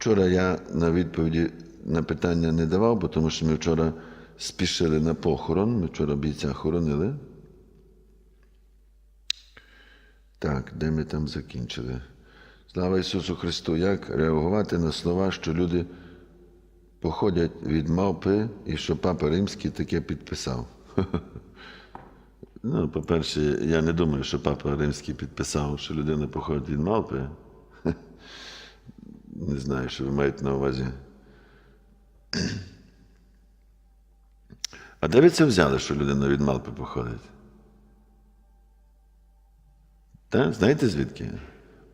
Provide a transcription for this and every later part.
Вчора я на відповіді на питання не давав, бо тому що ми вчора спішили на похорон. Ми вчора бійця хоронили. Так, де ми там закінчили? Слава Ісусу Христу! Як реагувати на слова, що люди походять від мавпи і що Папа Римський таке підписав? Ну, по-перше, я не думаю, що Папа Римський підписав, що людина походить від мавпи. Не знаю, що ви маєте на увазі. А де ви це взяли, що людина від мавпи походить? Та? Знаєте звідки?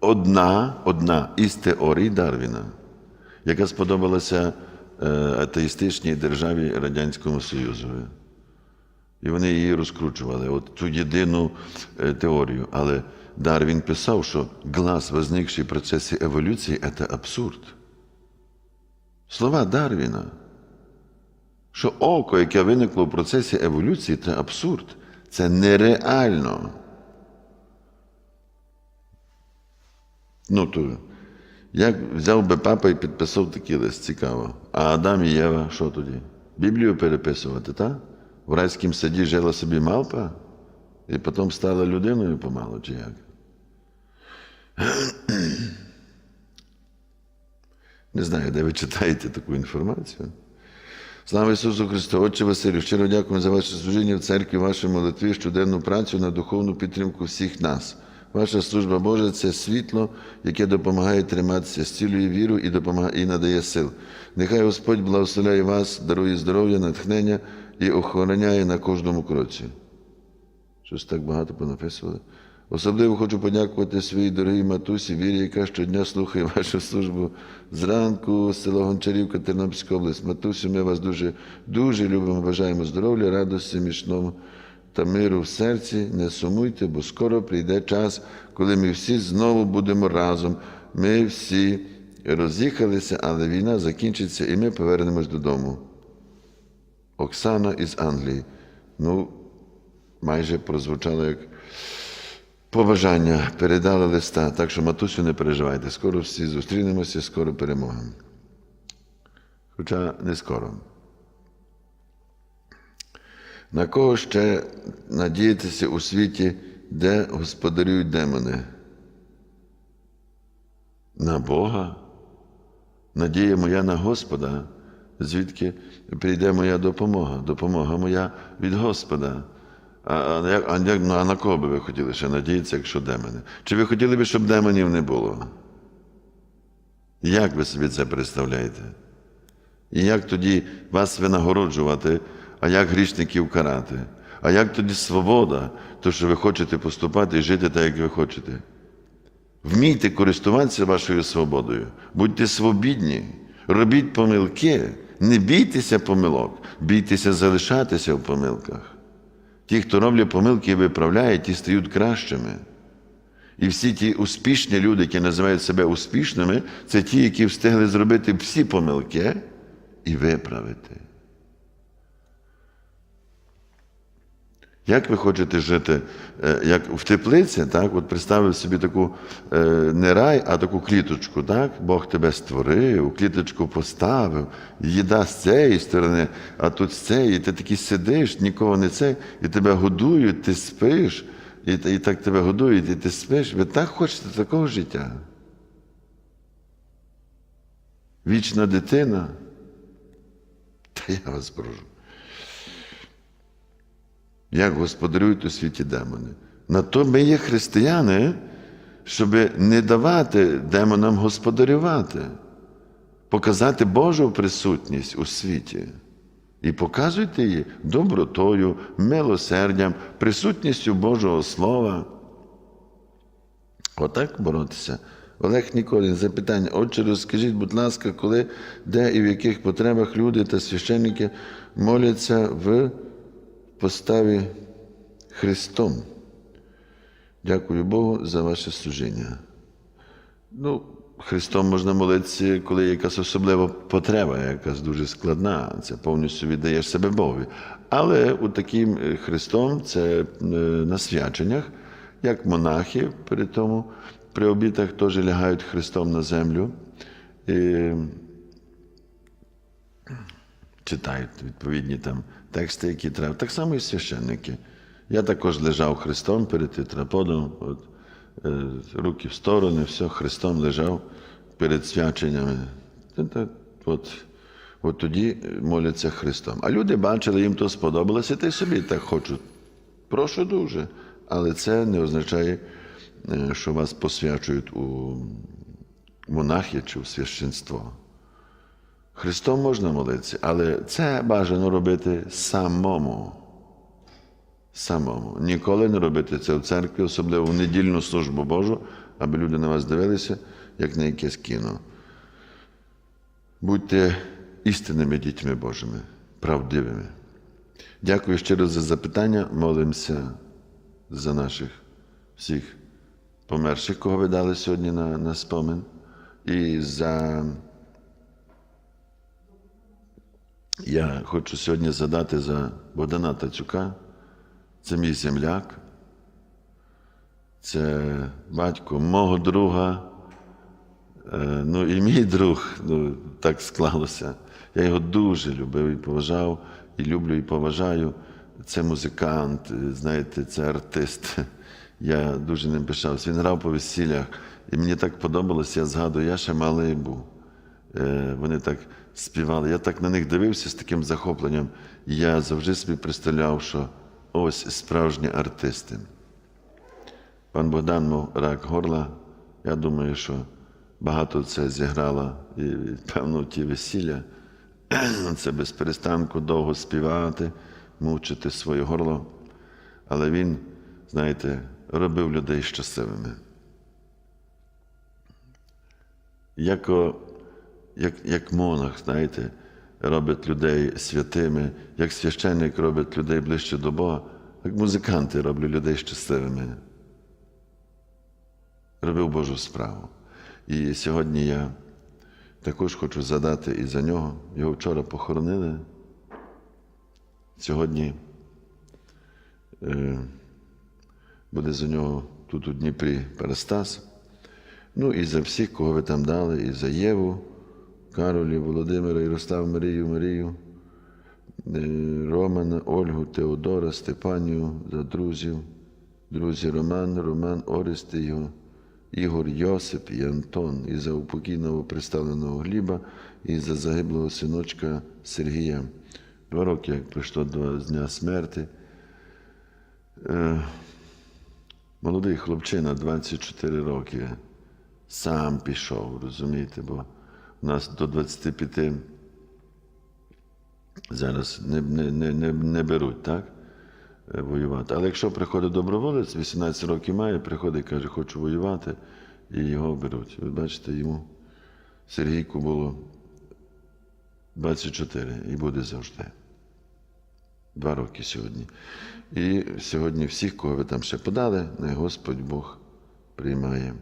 Одна, одна із теорій Дарвіна, яка сподобалася е, атеїстичній державі Радянському Союзу. І вони її розкручували, от цю єдину е, теорію. Але Дарвін писав, що глас, возникший в процесі еволюції, це абсурд. Слова Дарвіна, що око, яке виникло в процесі еволюції, це абсурд. Це нереально. Ну, то як взяв би папа і підписав такий лист, цікаво. А Адам і Єва, що тоді? Біблію переписувати, так? В райському саді жила собі мавпа, і потім стала людиною помалу, чи як? Не знаю, де ви читаєте таку інформацію. Слава Ісусу Христу! Отче Василю, щиро дякую за ваше служіння в церкві, вашій молитві, щоденну працю на духовну підтримку всіх нас. Ваша служба Божа це світло, яке допомагає триматися, зцілює віру і допомагає і надає сил. Нехай Господь благословляє вас, дарує здоров'я, натхнення і охороняє на кожному кроці. Щось так багато понаписували. Особливо хочу подякувати своїй дорогій матусі Вірі, яка щодня слухає вашу службу зранку, село Гончарівка, Тернопільська область. Матусю, ми вас дуже, дуже любимо, бажаємо здоров'я, радості, міцного та миру в серці. Не сумуйте, бо скоро прийде час, коли ми всі знову будемо разом. Ми всі роз'їхалися, але війна закінчиться і ми повернемось додому. Оксана із Англії. Ну, майже прозвучало як побажання, передали листа. Так що, матусю, не переживайте. Скоро всі зустрінемося, скоро перемога. Хоча не скоро. На кого ще надіятися у світі, де господарюють демони? На Бога? Надія моя на Господа, звідки прийде моя допомога, допомога моя від Господа. А, а, як- а, ну, а на кого би ви хотіли ще надіятися, якщо демони? Чи ви хотіли б, щоб демонів не було? Як ви собі це представляєте? І як тоді вас винагороджувати, а як грішників карати? А як тоді свобода, то що ви хочете поступати і жити так, як ви хочете? Вмійте користуватися вашою свободою, будьте свобідні, робіть помилки, не бійтеся помилок, бійтеся залишатися в помилках. Ті, хто роблять помилки і виправляють, ті стають кращими. І всі ті успішні люди, які називають себе успішними, це ті, які встигли зробити всі помилки і виправити. Як ви хочете жити, е, як в теплиці, так? От представив собі таку е, не рай, а таку кліточку, так? Бог тебе створив, кліточку поставив, їда з цієї сторони, а тут з цієї, ти такий сидиш, нікого не це, і тебе годують, ти спиш, і, і так тебе годують, і ти спиш. Ви так хочете такого життя? Вічна дитина. Та я вас прошу. Як господарюють у світі демони. На то ми є християни, щоб не давати демонам господарювати, показати Божу присутність у світі. І показуйте її добротою, милосердям, присутністю Божого Слова. Отак боротися. Олег Ніколін, запитання. Отче, розкажіть, будь ласка, коли, де і в яких потребах люди та священники моляться в поставі Христом. Дякую Богу за ваше служіння. Ну, Христом можна молитися, коли є якась особлива потреба, якась дуже складна, це повністю віддаєш себе Богові. Але у таким е, Христом це е, на свяченнях, як монахи при тому, при обітах теж лягають Христом на землю. І читають відповідні там тексти, які треба. Так само і священники. Я також лежав Христом перед тетраподом, от, е, руки в сторони, все, Христом лежав перед свяченнями. От, от тоді моляться Христом. А люди бачили, їм то сподобалося, та й собі так хочуть. Прошу дуже. Але це не означає, е, що вас посвячують у монахи чи в священство. Христом можна молитися, але це бажано робити самому. Самому. Ніколи не робити це в церкві, особливо в недільну службу Божу, аби люди на вас дивилися, як на якесь кіно. Будьте істинними дітьми Божими, правдивими. Дякую щиро за запитання. Молимося за наших всіх померших, кого ви дали сьогодні на, на спомин, і за. Я хочу сьогодні задати за Богдана Тацюка. Це мій земляк, це батько мого друга, е, ну і мій друг, ну так склалося. Я його дуже любив і поважав, і люблю, і поважаю. Це музикант, знаєте, це артист. Я дуже ним пишався. Він грав по весіллях, і мені так подобалося, я згадую, я ще малий був. Е, Вони так співали. Я так на них дивився з таким захопленням. Я завжди собі представляв, що ось справжні артисти. Пан Богдан мав рак горла. Я думаю, що багато це зіграло і, певно, ті весілля. Це без перестанку довго співати, мучити своє горло. Але він, знаєте, робив людей щасливими. Як, о- як, як монах, знаєте, робить людей святими, як священник робить людей ближче до Бога, як музиканти роблять людей щасливими. Робив Божу справу. І сьогодні я також хочу задати і за нього. Його вчора похоронили. Сьогодні е, буде за нього тут у Дніпрі Парастас. Ну і за всіх, кого ви там дали, і за Єву, Каролі, Володимира, Ярослав, Марію, Марію, е, Романа, Ольгу, Теодора, Степанію, за друзів, друзі Роман, Роман, Орест, і його, Ігор, Йосип і Антон, і за упокійного представленого Гліба, і за загиблого синочка Сергія. Два роки, як пройшло до дня смерти. Е, молодий хлопчина, 24 роки, сам пішов, розумієте, бо нас до 25 зараз не, не, не, не, не беруть, так? е, Воювати. Але якщо приходить доброволець, 18 років має, приходить і каже, хочу воювати, і його беруть. Ви бачите, йому Сергійку було 24 і буде завжди. Два роки сьогодні. І сьогодні всіх, кого ви там ще подали, най Господь Бог приймає.